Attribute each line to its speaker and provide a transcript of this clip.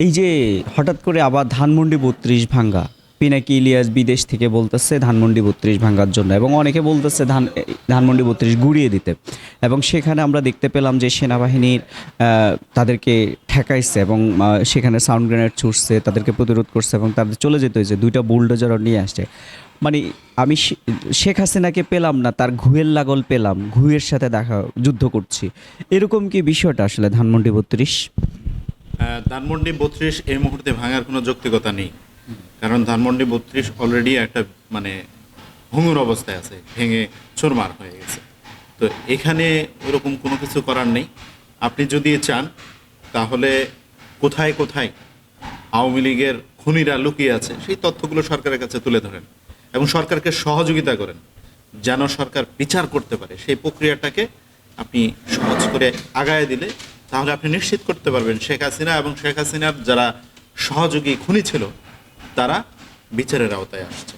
Speaker 1: এই যে হঠাৎ করে আবার ধানমন্ডি বত্রিশ ভাঙ্গা, পিনাকি ইলিয়াস বিদেশ থেকে বলতেছে ধানমন্ডি বত্রিশ ভাঙ্গার জন্য এবং অনেকে বলতেছে ধান, ধানমন্ডি বত্রিশ গুড়িয়ে দিতে। এবং সেখানে আমরা দেখতে পেলাম যে সেনাবাহিনীর তাদেরকে ঠেকাইছে এবং সেখানে সাউন্ড গ্রেনেড ছুটছে, তাদেরকে প্রতিরোধ করছে এবং তাদের চলে যেতে হয়েছে। দুইটা বুলডোজারও নিয়ে আসছে। মানে আমি শেখ হাসিনাকে পেলাম না, তার ঘুয়ের লাগল পেলাম, ঘুয়ের সাথে দেখা, যুদ্ধ করছি। এরকম কি বিষয়টা আসলে ধানমন্ডি বত্রিশ?
Speaker 2: ধানমন্ডি বত্রিশ এই মুহূর্তে ভাঙার কোনো যৌক্তিকতা নেই। কারণ ধানমন্ডি বত্রিশ অলরেডি একটা মানে ভঙ্গুর অবস্থায় আছে, ভেঙে চোরমার হয়ে গেছে। তো এখানে ওরকম কোনো কিছু করার নেই। আপনি যদি চান, তাহলে কোথায় কোথায় আওয়ামী লীগের খুনিরা লুকিয়ে আছে, সেই তথ্যগুলো সরকারের কাছে তুলে ধরেন এবং সরকারকে সহযোগিতা করেন, যেন সরকার বিচার করতে পারে। সেই প্রক্রিয়াটাকে আপনি সহজ করে আগায় দিলে তাহলে আপনি নিশ্চিত করতে পারবেন শেখ হাসিনা এবং শেখ হাসিনার যারা সহযোগী খুনি ছিল, তারা বিচারের আওতায় আসছে।